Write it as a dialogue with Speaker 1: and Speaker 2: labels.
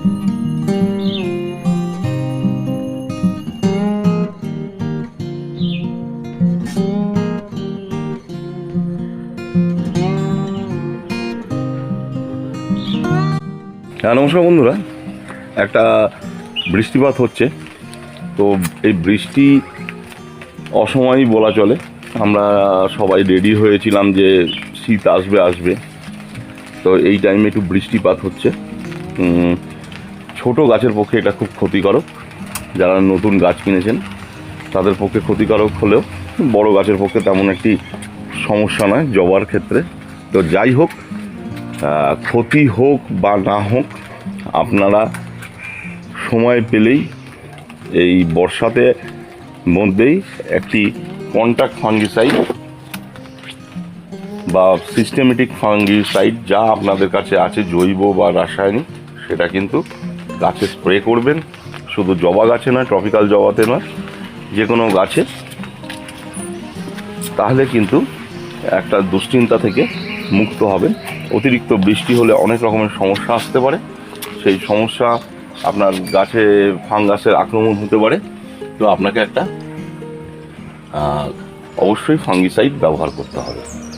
Speaker 1: হ্যাঁ নমস্কার বন্ধুরা। একটা বৃষ্টিপাত হচ্ছে, তো এই বৃষ্টি অসময়ই বলা চলে। আমরা সবাই রেডি হয়েছিলাম যে শীত আসবে আসবে। তো এই টাইমে একটু বৃষ্টিপাত হচ্ছে। ছোট গাছের পক্ষে এটা খুব ক্ষতিকারক। যারা নতুন গাছ কিনেছেন, তাদের পক্ষে ক্ষতিকারক হলেও বড় গাছের পক্ষে তেমন একটি সমস্যা নয় জবার ক্ষেত্রে। তো যাই হোক ক্ষতি হোক বা না হোক, আপনারা সময় পেলেই এই বর্ষাতে মধ্যেই একটি কন্ট্যাক্ট ফাঙ্গিসাইড বা সিস্টেমেটিক ফাঙ্গিসাইড যা আপনাদের কাছে আছে জৈব বা রাসায়নিক, সেটা কিন্তু গাছে স্প্রে করবেন। শুধু জবা গাছে নয় ট্রপিক্যাল জবাতে নয় যে কোনো গাছে। তাহলে কিন্তু একটা দুশ্চিন্তা থেকে মুক্ত হবেন। অতিরিক্ত বৃষ্টি হলে অনেক রকমের সমস্যা আসতে পারে। সেই সমস্যা আপনার গাছে ফাঙ্গাসের আক্রমণ হতে পারে। তো আপনাকে একটা অবশ্যই ফাঙ্গিসাইড ব্যবহার করতে হবে।